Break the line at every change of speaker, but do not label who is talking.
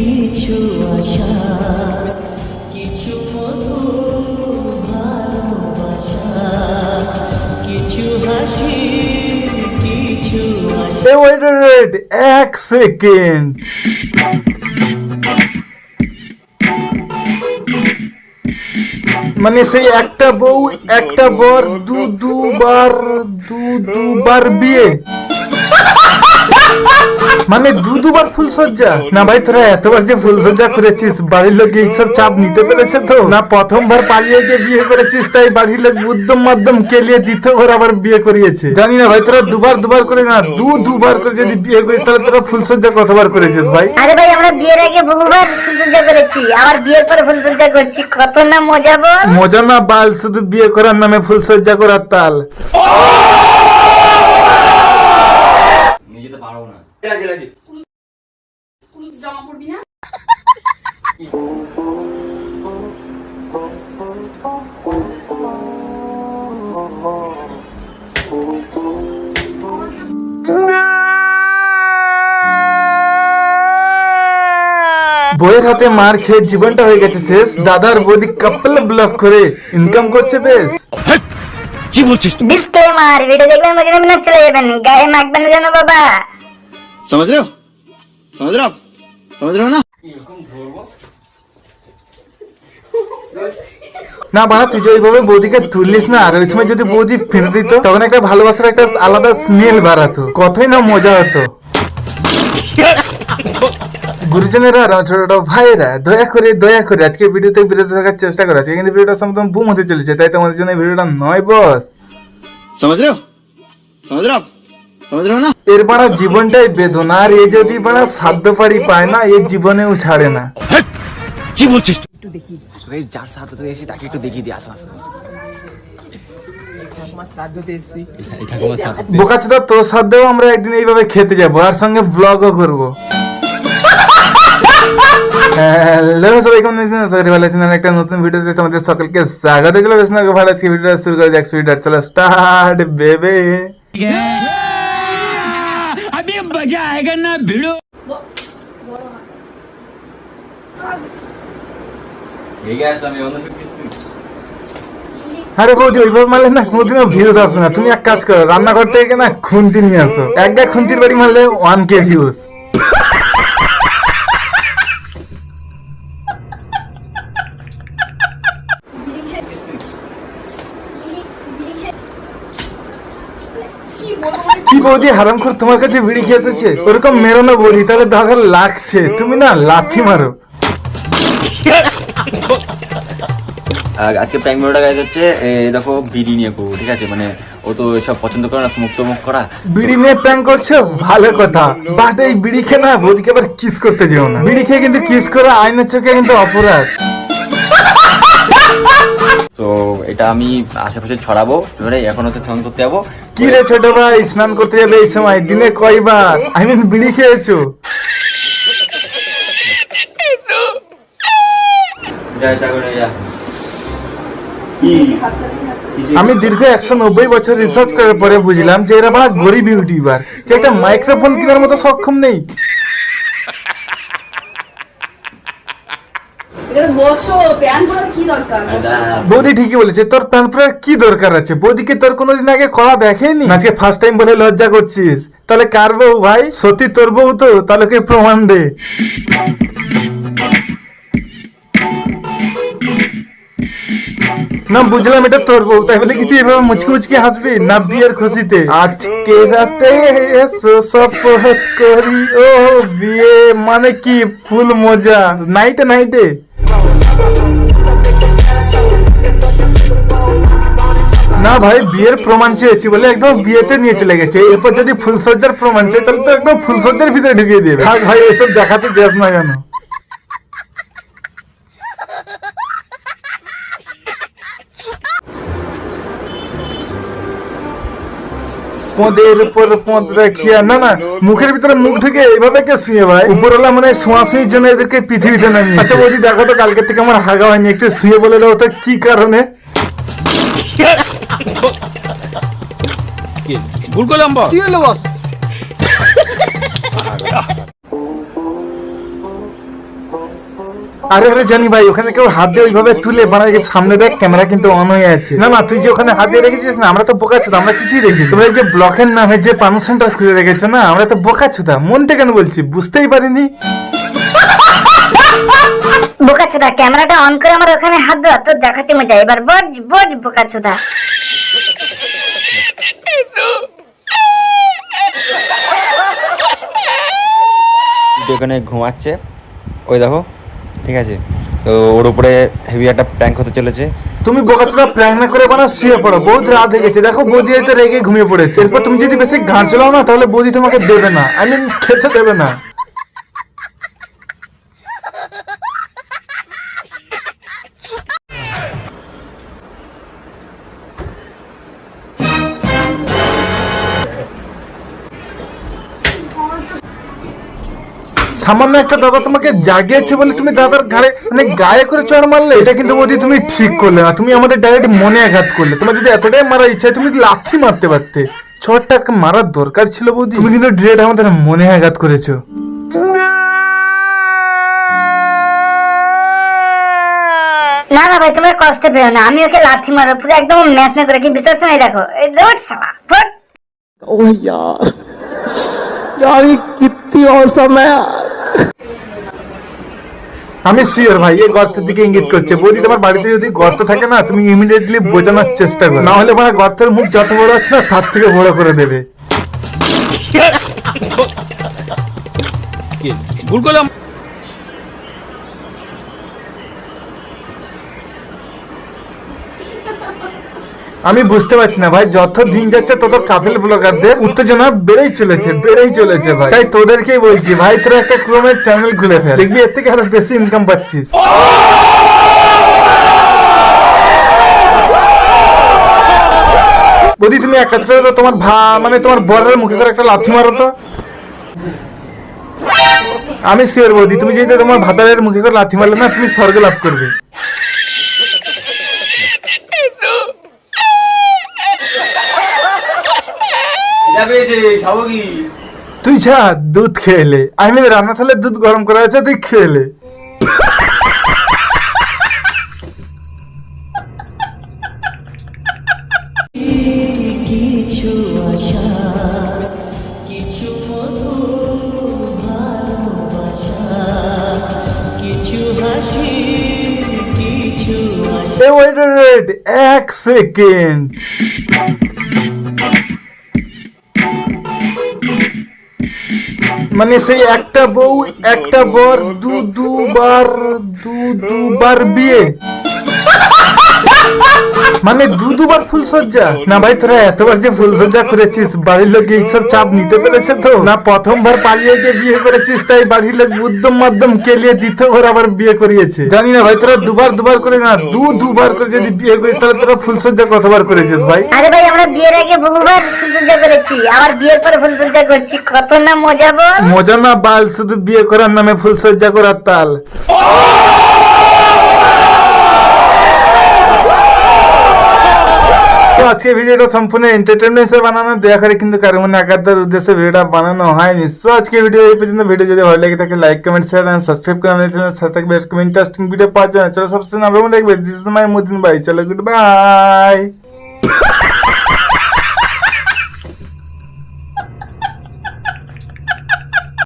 কিছু আশা, কিছু কিছু হাসি, কিছু
এক সেকেন্ড। মানে সেই একটা বউ, একটা বর, দু, দুবার দু, দুবার বিয়ে। মানে দু দুবার ফুলসজ্জা না ভাই তোরা এতবার যে ফুলসজ্জা করেছিস বাড়ির লোক এইসব চাপ নিতে পেরেছে তো? না প্রথমবার পালিয়ে গিয়ে বিয়ে করেছিস তাই বাড়ির লোক উদ্যম মাধ্যম কেলিয়ে দ্বিতীয়বার আবার বিয়ে করিয়েছে। জানি না ভাই তোরা দুবার দুবার করে না দু দুবার করে যদি বিয়ে করিস তাহলে তোরা ফুলসজ্জা কতবার করেছিস ভাই?
আরে ভাই আমরা বিয়ের আগে বহুবার ফুলসজ্জা করেছি আবার বিয়ের পরে ফুলসজ্জা করছি। কত না মজা বল।
মজা না বাল শুধু বিয়ে করার নামে ফুলসজ্জা করার তাল
নিয়ে যেতে
জামা পরবি না?
বইয়ের হাতে মার খেয়ে জীবনটা হয়ে গেছে শেষ। দাদার বৌদি কাপল ব্লক করে ইনকাম করছে বেশ।
ডিসক্লেমার ভিডিও দেখবেন মজা না চলে যাবেন। গায়ে মাখবেন না যেন বাবা।
समझ रहे हो समझ रहे हो आप समझ रहे हो ना
না বাড়া তুই যে ওইভাবে বৌদিকে তুললিস না আর ওই সময় যদি বৌদি ফেলে দিত তখন একটা ভালোবাসার একটা আলাদা স্মেল বাড়াতো কতই না মজা হতো গুরুজনেরা আর আমার ছোট ছোট ভাইরা দয়া করে দয়া করে আজকে ভিডিওতে বিরত থাকার চেষ্টা করে আজকে কিন্তু ভিডিওটা সম্পূর্ণ বুম হতে চলেছে তাই তোমাদের জন্য এই ভিডিওটা নয় বস
समझ रहे हो समझ
এর বাড়া জীবনটাই বেদনা আর এ যদি বাড়া সাধ্য পারি পায় না এর জীবনেও ছাড়ে না।
ভাই যার সাথে তো এসে তাকে একটু দেখিয়ে দিয়ে আসো আসো
বোকাচোদা তোর আমরা একদিন এইভাবে খেতে যাব আর সঙ্গে ব্লগও করব। হ্যালো সবাই কেমন আছেন? সবাই ভালো আছেন। একটা নতুন ভিডিওতে তোমাদের সকলকে স্বাগত চলো বেশ ভালো আজকে ভিডিওটা শুরু করে যাক ভিডিওটা চলো স্টার্ট বেবে
এগিয়ে आएगा ना भिड़ो।
আরে বৌদি ওইভাবে মারলে না কোনোদিনও ভিউজ আসবে না। তুমি এক কাজ করো রান্নাঘর থেকে না খুন্তি নিয়ে আসো। এক গা খুন্তির বাড়ি মারলে ওয়ান কে ভিউজ কি বৌদি হারাম করে তোমার কাছে বিড়ি খেয়ে এসেছে? ওরকম মেরো না বৌদি তাহলে দাদা লাগছে। তুমি না লাথি মারো।
আর আজকে প্র্যাঙ্ক ভিডিওটা গাইজ হচ্ছে দেখো বিড়ি নিয়ে করব ঠিক আছে? মানে ও তো এসব পছন্দ করে না মুক্ত মুখ করা।
বিড়ি নিয়ে প্র্যাঙ্ক করছ? ভালো কথা। বাট এই বিড়ি খেয়ে না বৌদিকে আবার কিস করতে যেও না। বিড়ি খেয়ে কিন্তু কিস করা আইনের চোখে কিন্তু অপরাধ।
তো এটা আমি আশেপাশে ছড়াবো এবারে এখন হচ্ছে স্নান করতে যাব।
কি রে ছোট ভাই? স্নান করতে যাবে এই সময় দিনে কয়বার? আই মিন বিড়ি খেয়েছো?
করে
আমি দীর্ঘ একশো নব্বই বছর রিসার্চ করার পরে বুঝলাম যে এরা বা গরিব ইউটিউবার যে একটা মাইক্রোফোন কেনার মতো সক্ষম নেই
এটা তো বসো প্যান পরার কি দরকার বসো।
বৌদি ঠিকই বলেছে তোর প্যান পরার কি দরকার আছে? বৌদিকে তোর কোনোদিন আগে করা দেখেনি? আজকে ফার্স্ট টাইম বলে লজ্জা করছিস। তাহলে কার বউ ভাই? সত্যি তোর বউ তো? তাহলে কে প্রমাণ দে। না বুঝলাম এটা তোর বউ তাই বলে কি তুই এভাবে মুচকি মুচকি হাসবি? না বিয়ের খুশিতে। আজকে রাতে এসো শপথ করি। ও বিয়ে মানে কি? ফুল মজা। নাইটে নাইটে না ভাই, বিয়ের প্রমাণ চেয়েছি বলে একদম বিয়েতে নিয়ে চলে গেছে। এরপর যদি ফুলসজ্জার প্রমাণ চাই, তাহলে তো একদম ফুলসজ্জার ভিতরে ঢুকিয়ে দেবে। ভাই, এসব দেখাতে যাস না কেন? পদের উপর পদ রাখিয়া না না মুখের ভিতরে মুখ ঢুকে এইভাবে কে শুয়ে ভাই? উপরওয়ালা মানে শোয়া শুয়ের জন্য এদেরকে পৃথিবীতে নামিয়ে আচ্ছা বৌদি দেখো তো কালকে থেকে আমার হাগা হয়নি একটু শুয়ে বলে দাও তো কি কারণে? আরে আরে জানি ভাই ওখানে কেউ হাত দিয়ে ওইভাবে তুলে বানায় সামনে দেখ ক্যামেরা কিন্তু অন হয়ে আছে। না না তুই যে ওখানে হাত দিয়ে রেখেছিস না আমরা তো বোকা আমরা কিছুই দেখি তোমরা এই যে ব্লকের নামে যে পানু সেন্টার খুলে রেখেছো না আমরা তো বোকা চোদা মন থেকে কেন বলছি? বুঝতেই পারিনি।
বোকা ক্যামেরাটা অন করে আমার ওখানে হাত দেওয়া তোর দেখাতে মজা এবার বজ বজ বোকা
তো ঘুমাচ্ছে। ওই দেখো ঠিক আছে? তো ওর উপরে হেভি একটা প্র্যাঙ্ক হতে চলেছে।
তুমি বোকা প্র্যাঙ্ক না করে বানা শুয়ে পড়ো। বহুত রাত হয়ে গেছে। দেখো, বৌদি হয়তো রেগে ঘুমিয়ে পড়েছে। এরপর তুমি যদি বেশি ঘাড় চালাও না, তাহলে বৌদি তোমাকে দেবে না। আই মিন খেতে দেবে না। সামান্য একটা দাদা তোমাকে জাগিয়েছে বলে তুমি দাদার ঘাড়ে মানে গায়ে করে চড় মারলে এটা কিন্তু বৌদি তুমি ঠিক করলে না তুমি আমাদের ডাইরেক্ট মনে আঘাত করলে তোমার যদি এতটাই মারা ইচ্ছা হয়, তুমি লাথি মারতে পারতে ছটা মারার দরকার ছিল বৌদি তুমি কিন্তু ডিরেক্ট আমাদের মনে আঘাত করেছো
না না ভাই তোমরা কষ্ট পেও না আমি ওকে লাথি মারো পুরো একদম ম্যাচ না করে কি বিশ্বাস নাই দেখো এই রোড সালা ফুট।
ओह यार यार ये कितनी औसम है यार
আমি শিওর ভাই, এই গর্তের দিকে ইঙ্গিত করছে। বৌদি, তোমার বাড়িতে যদি গর্ত থাকে না, তুমি ইমিডিয়েটলি বোঝানোর চেষ্টা করো। না হলে মানে গর্তের মুখ যত বড় আছে না, তার থেকে বড় করে দেবে। আমি বুঝতে পারছি না ভাই, যত দিন যাচ্ছে তত কাপেল ব্লগারদের উত্তেজনা বেড়েই চলেছে বেড়েই চলেছে ভাই। তাই তোদেরকেই বলছি ভাই, তোরা একটা ক্রোমের চ্যানেল খুলে ফেল। দেখবি এর থেকে আরও বেশি ইনকাম পাচ্ছিস। বৌদি, তুমি এক কাজ করে তোমার ভা মানে তোমার বরের মুখে করে একটা লাথি মারো তো। আমি শিওর বৌদি, তুমি যদি তোমার ভাতারের মুখে করে লাথি মারলে না, তুমি স্বর্গ লাভ করবে।
খাব কি
তুই যা দুধ খেলে আমি রান্না থালে দুধ গরম করা আছে তুই খেলে
কিছু আশা কিছু কিছু হাসি কিছু
ওয়েট ওয়েট এক সেকেন্ড। মানে সেই একটা বউ একটা বর দু দুবার দু দুবার বিয়ে। মানে দু দুবার ফুল সজ্জা। না ভাই তোরা এতবার যে ফুল সজ্জা করেছিস বাড়ির লোক এইসব চাপ নিতে পেরেছে তো? না প্রথমবার পালিয়ে গিয়ে বিয়ে করেছিস তাই বাড়ির লোক উদ্যম মাধ্যম কেলিয়ে দ্বিতীয়বার আবার বিয়ে করিয়েছে। জানি না ভাই তোরা দুবার দুবার করে না দু দুবার করে যদি বিয়ে করিস তাহলে তোরা ফুল সজ্জা কতবার করেছিস ভাই?
আরে ভাই আমরা বিয়ের আগে বহুবার ফুলসজ্জা করেছি আবার বিয়ের পরে ফুলসজ্জা করছি। কত না মজা বল।
মজা না বাল শুধু বিয়ে করার নামে ফুল সজ্জা করার তাল। তো আজকে ভিডিওটা সম্পূর্ণ এন্টারটেনমেন্ট হিসেবে বানানো, দয়া করে কিন্তু কারও মনে আঘাতের উদ্দেশ্যে ভিডিওটা বানানো হয়নি। সো আজকে ভিডিও এই পর্যন্ত। ভিডিও যদি ভালো লাগে থাকে like comment share and subscribe করে আমাদের চ্যানেল সাথে থাকবে। ইন্টারেস্টিং ভিডিও পাওয়ার জন্য। চলো সবসময় আমরা দেখবে দিস ইজ মাই মুদিন ভাই চলো গুড বাই